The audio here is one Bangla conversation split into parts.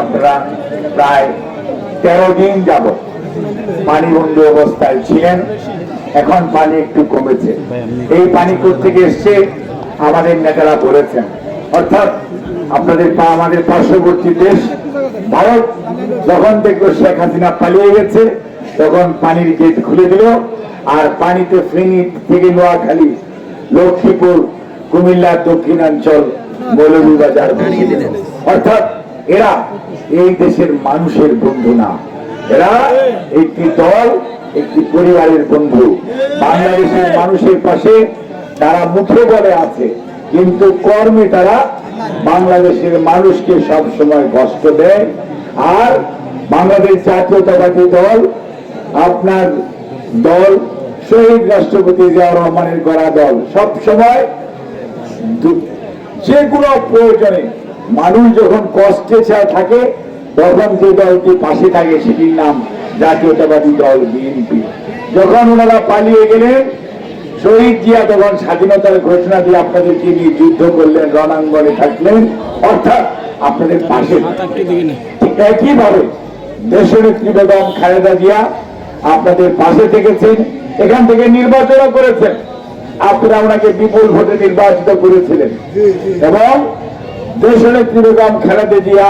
আপনারা প্রায় তেরো দিন যাব পানি বন্ধ অবস্থায় ছিলেন। এখন পানি একটু কমেছে। এই পানি থেকে এসছে? আমাদের নেতারা বলেছেন। অর্থাৎ আপনাদের আমাদের পার্শ্ববর্তী দেশ, ভারত যখন শেখ হাসিনা পালিয়ে গেছে, তখন পানির গেট খুলে দিল। আর পানিতে ফেনী থেকে নোয়াখালী, লক্ষ্মীপুর কুমিল্লার দক্ষিণাঞ্চল, মৌলভীবাজার অর্থাৎ এরা এই দেশের মানুষের বন্ধু না। এরা একটি দল, একটি পরিবারের বন্ধু। বাংলাদেশের মানুষের পাশে তারা মুখে বলে আছে, কিন্তু কর্মে তারা বাংলাদেশের মানুষকে সব সময় কষ্ট দেয়। আর বাংলাদেশ জাতীয়তাবাদী দল, আপনার দল, শহীদ রাষ্ট্রপতি জিয়াউর রহমানের গড়া দল সব সময় যে কোনো প্রয়োজনে মানুষ যখন কষ্টে ছাড়া থাকে তখন যে দলটি পাশে থাকে সেটির নাম জাতীয়তাবাদী দল বিএনপি। যখন ওনারা পালিয়ে গেলেন শহীদ জিয়া তখন স্বাধীনতার ঘোষণা দিয়ে আপনাদেরকে নিয়ে যুদ্ধ করলেন রণাঙ্গনে থাকলেন। অর্থাৎ আপনাদের পাশে একইভাবে দেশের বেগম খালেদা জিয়া আপনাদের পাশে থেকেছেন এখান থেকে নির্বাচনও করেছেন। আপনারা ওনাকে বিপুল ভোটে নির্বাচিত করেছিলেন। এবং দেশনেত্রী বেগম খালেদা জিয়া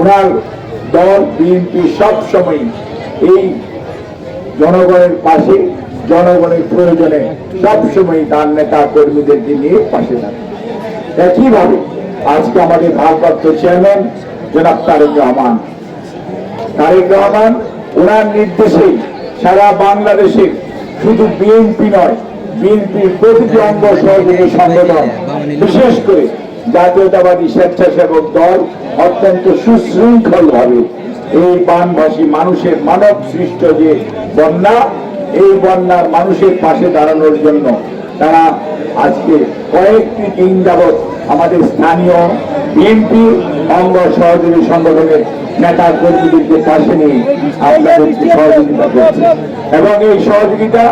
ওনার দল, বিএনপি সব সময় এই জনগণের পাশে, জনগণের প্রয়োজনে সবসময় তার নেতা কর্মীদেরকে নিয়ে পাশে থাকে। একইভাবে আজকে আমাদের ভারপ্রাপ্ত চেয়ারম্যান জনাব তারেক রহমান। তারেক রহমান ওনার নির্দেশে সারা বাংলাদেশে শুধু বিএনপি নয়, বিএনপির প্রতিটি অঙ্গ সহযোগী সংগঠন, বিশেষ করে জাতীয়তাবাদী স্বেচ্ছাসেবক দল অত্যন্ত সুশৃঙ্খল ভাবে এই বানভাসী মানুষের মানব সৃষ্ট যে বন্যা, এই বন্যার মানুষের পাশে দাঁড়ানোর জন্য তারা আজকে কয়েকটি দিন যাবৎ আমাদের স্থানীয় বিএনপি অঙ্গ সহযোগী সংগঠনের নেতা কর্মীদেরকে পাশে নিয়ে আপনাদেরকে সহযোগিতা করছে। এবং এই সহযোগিতা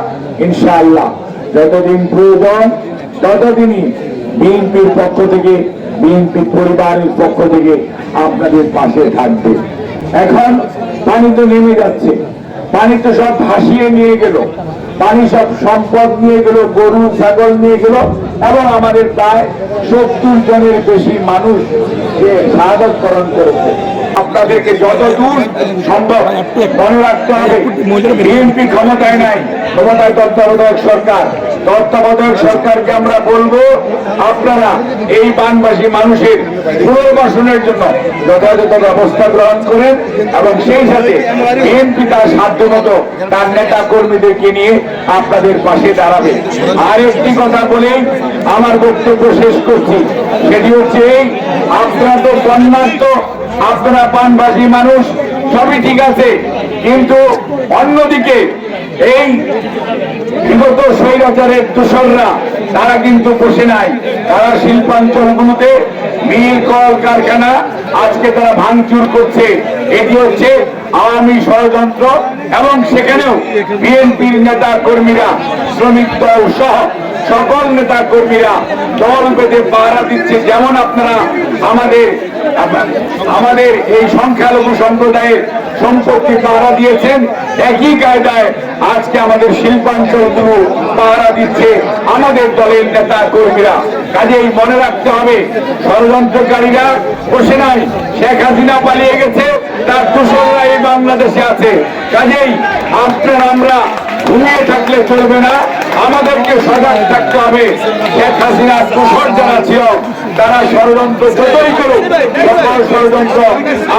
ইনশাআল্লাহ যতদিন প্রয়োজন ততদিনই বিএনপির পক্ষ থেকে, বিএনপি পরিবারের পক্ষ থেকে আপনাদের পাশে থাকবে। এখন পানি তো নেমে যাচ্ছে। পানি তো সব ভাসিয়ে নিয়ে গেল। পানি সব সম্পদ নিয়ে গেল, গরু, ছাগল নিয়ে গেল, এবং আমাদের প্রায় সত্তর জনের বেশি মানুষ যে সাহায্য করেছে। আপনাদেরকে যত দূর সম্ভব মনে রাখতে হবে, বিএনপি ক্ষমতায় নাই, ক্ষমতায় তত্ত্বাবধায়ক সরকার। তত্ত্বাবধায়ক সরকারকে আমরা বলব, আপনারা এই বানবাসী মানুষের পুনর্বাসনের জন্য যথাযথ ব্যবস্থা গ্রহণ করেন এবং সেই সাথে বিএনপি তার সাধ্য মতো তার নেতা কর্মীদেরকে নিয়ে আপনাদের পাশে দাঁড়াবে। আর একটি কথা বলেই আমার বক্তব্য শেষ করছি। সেটি হচ্ছে আপনারা তো বন্যার্থ আপনারা পানবাসী মানুষ, সবই ঠিক আছে। কিন্তু অন্যদিকে এই বিগত স্বৈরাচারের দূষণরা তারা কিন্তু বসে নাই। তারা শিল্পাঞ্চলগুলোতে মিল, কল, কারখানা আজকে তারা ভাঙচুর করছে। এটি হচ্ছে আওয়ামী ষড়যন্ত্র এবং সেখানেও বিএনপির নেতা কর্মীরা, শ্রমিক দল সহ সকল নেতা কর্মীরা দল বেঁধে পাহারা দিচ্ছে। যেমন আপনারা আমাদের আমাদের এই সংখ্যালঘু সম্প্রদায়ের সম্পত্তি পাহারা দিয়েছেন। একই কায়দায় আজকে আমাদের শিল্পাঞ্চলগুলো পাহারা দিচ্ছে আমাদের দলের নেতা কর্মীরা। কাজেই মনে রাখতে হবে, ষড়যন্ত্রকারীরা বসে নাই, শেখ হাসিনা পালিয়ে গেছে, তার দোসররা এই বাংলাদেশে আছে। কাজেই আপনার আমরা ঘুমিয়ে থাকলে চলবে না। আমাদেরকে সজাগ থাকতে হবে। শেখ হাসিনা দোষর যারা ছিল, তারা ষড়যন্ত্র যতই করুক ষড়যন্ত্র,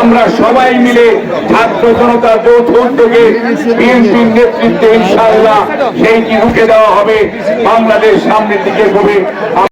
আমরা সবাই মিলে ছাত্র জনতার যৌথ উদ্যোগে বিএনপির নেতৃত্বে ইনশাআল্লাহ সেইটি রুখে দেওয়া হবে। বাংলাদেশ সামনের দিকে গবে